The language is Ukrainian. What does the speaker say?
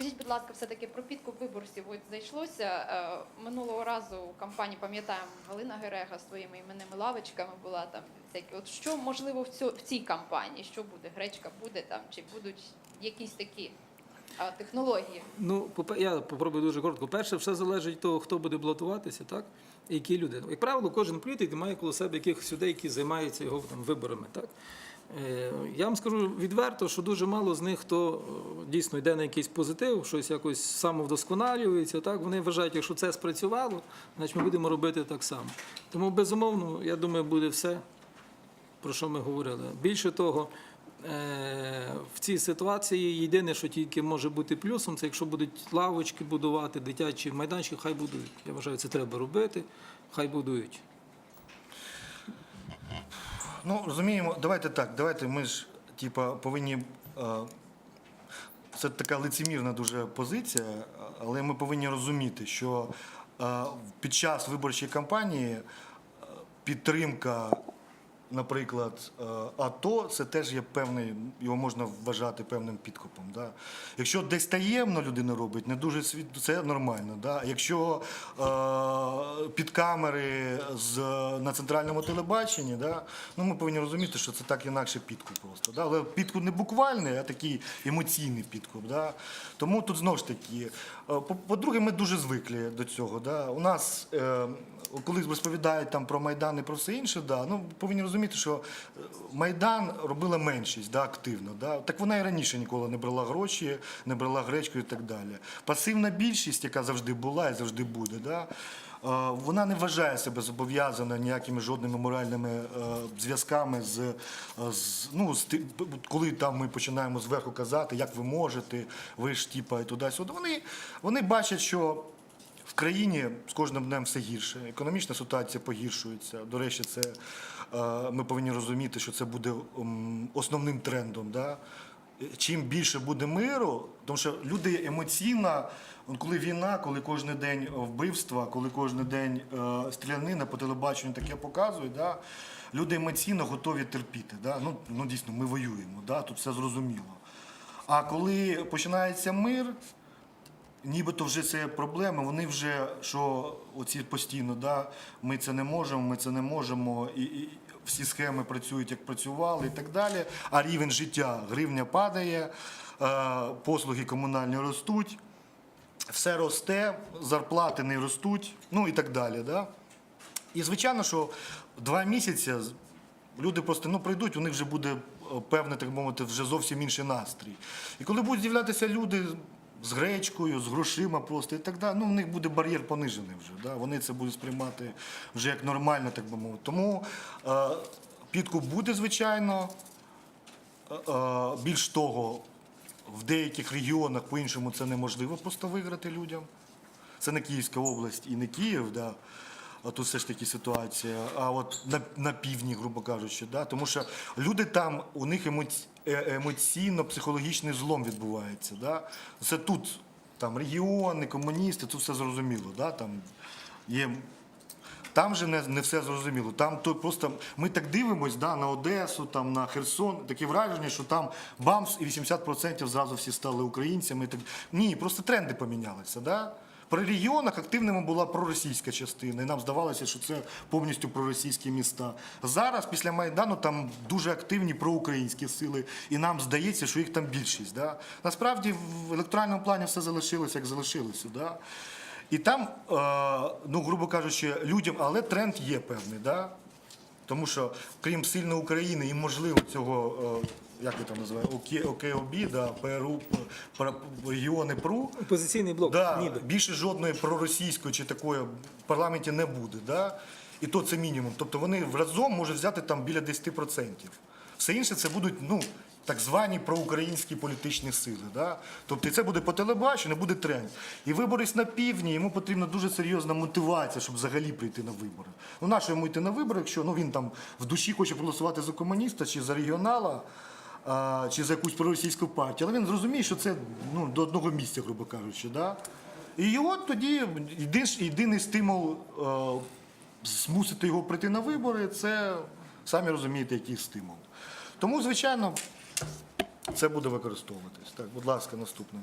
Скажіть, будь ласка, все-таки про підкуп виборців от зайшлося. Е, Минулого разу у кампанії, пам'ятаємо, Галина Герега своїми іменними лавочками була там. Всякі. От що можливо в, цю, в цій кампанії? Що буде? Гречка буде там? Чи будуть якісь такі е, технології? Ну, я попробую дуже коротко. Перше, все залежить від того, хто буде балотуватися, так? І які люди. Як правило, кожен політик має коло себе якихось людей, які займаються його там, виборами. Так? Е, Я вам скажу відверто, що дуже мало з них, хто е, дійсно йде на якийсь позитив, щось якось самовдосконалюється. Так? Вони вважають, якщо це спрацювало, значить ми будемо робити так само. Тому, безумовно, я думаю, буде все, про що ми говорили. Більше того, е, в цій ситуації єдине, що тільки може бути плюсом, це якщо будуть лавочки будувати, дитячі майданчики, хай будують. Я вважаю, це треба робити, хай будують. Ну, розуміємо, давайте так, давайте ми ж типа, повинні. е, Це така лицемірна дуже позиція, але ми повинні розуміти, що е, під час виборчої кампанії е, підтримка, наприклад, е, АТО, це теж є певний, його можна вважати певним підкупом. Да? Якщо десь таємно людина робить, не дуже світ, це нормально. Да? Якщо е, під камери з, на центральному телебаченні, да? ну, ми повинні розуміти, що це так інакше підкуп просто. Да? Але підкуп не буквальний, а такий емоційний підкуп. Да? Тому тут знову ж таки, е, по- по-друге, ми дуже звикли до цього. Да? У нас, е, коли розповідають там про Майдан і про все інше, да, ну, повинні розуміти, що е, Майдан робила меншість да, активно. Да? Так вона і раніше ніколи не брала гроші, не брала гречку і так далі. Пасивна більшість, яка завжди була і завжди буде, да? е, вона не вважає себе зобов'язана ніякими жодними моральними е, зв'язками з, з, ну, з коли там ми починаємо зверху казати, як ви можете, ви ж типа і туди-сюди. Вони, вони бачать, що в країні з кожним днем все гірше. Економічна ситуація погіршується. До речі, це ми повинні розуміти, що це буде основним трендом. Да? Чим більше буде миру, тому що люди емоційно, коли війна, коли кожен день вбивства, коли кожен день е, стрілянина по телебаченню таке показують, да? люди емоційно готові терпіти. Да? Ну, ну дійсно, ми воюємо, да? тут все зрозуміло. А коли починається мир, нібито вже це проблеми, вони вже що оці постійно, да, ми це не можемо, ми це не можемо, і, і всі схеми працюють як працювали і так далі. А рівень життя, гривня падає, е, послуги комунальні ростуть, все росте, зарплати не ростуть, ну і так далі. Да? І звичайно, що два місяці люди просто ну, прийдуть, у них вже буде е, певний, так мовити, вже зовсім інший настрій. І коли будуть з'являтися люди з гречкою, з грошима просто і так далі, ну, в них буде бар'єр понижений вже. Да? Вони це будуть сприймати вже як нормально, так би мовити. Тому е, підкуп буде, звичайно. Е, е, Більш того, в деяких регіонах по-іншому це неможливо просто виграти людям. Це не Київська область і не Київ, да. А тут все ж таки ситуація. А от на, на півдні, грубо кажучи, да. тому що люди там, у них емоці, е- емоційно-психологічний злом відбувається. Да. Це тут там регіони, комуністи, тут все зрозуміло. Да. Там є там же не, не все зрозуміло. Там то просто ми так дивимось да, на Одесу, там на Херсон. Таке враження, що там бамс і 80% зразу всі стали українцями. Так ні, просто тренди помінялися. Да? При регіонах активними була проросійська частина, і нам здавалося, що це повністю проросійські міста. Зараз, після Майдану, там дуже активні проукраїнські сили, і нам здається, що їх там більшість. Да? Насправді в електоральному плані все залишилося, як залишилося. Да? І там, е, ну, грубо кажучи, людям, але тренд є певний, да? Тому що крім сильної України і можливо цього, е, як ви там називаєте, ОКОБі, ОКОБ, да, ПРУ, регіони ПРУ, Опозиційний блок, да, більше жодної проросійської чи такої в парламенті не буде. Да? І то це мінімум. Тобто вони разом можуть взяти там біля 10%. Все інше це будуть ну, так звані проукраїнські політичні сили. Да? Тобто це буде по телебаченню, буде тренд. І виборець на півдні, йому потрібна дуже серйозна мотивація, щоб взагалі прийти на вибори. Ну, нащо йому йти на вибори, якщо ну, він там в душі хоче проголосувати за комуніста чи за регіонала, чи за якусь проросійську партію. Але він зрозуміє, що це ну, до одного місця, грубо кажучи. Да? І от тоді єдин- єдиний стимул е, змусити його прийти на вибори, це самі розумієте, який стимул. Тому, звичайно, це буде використовуватись. Так, будь ласка, наступне.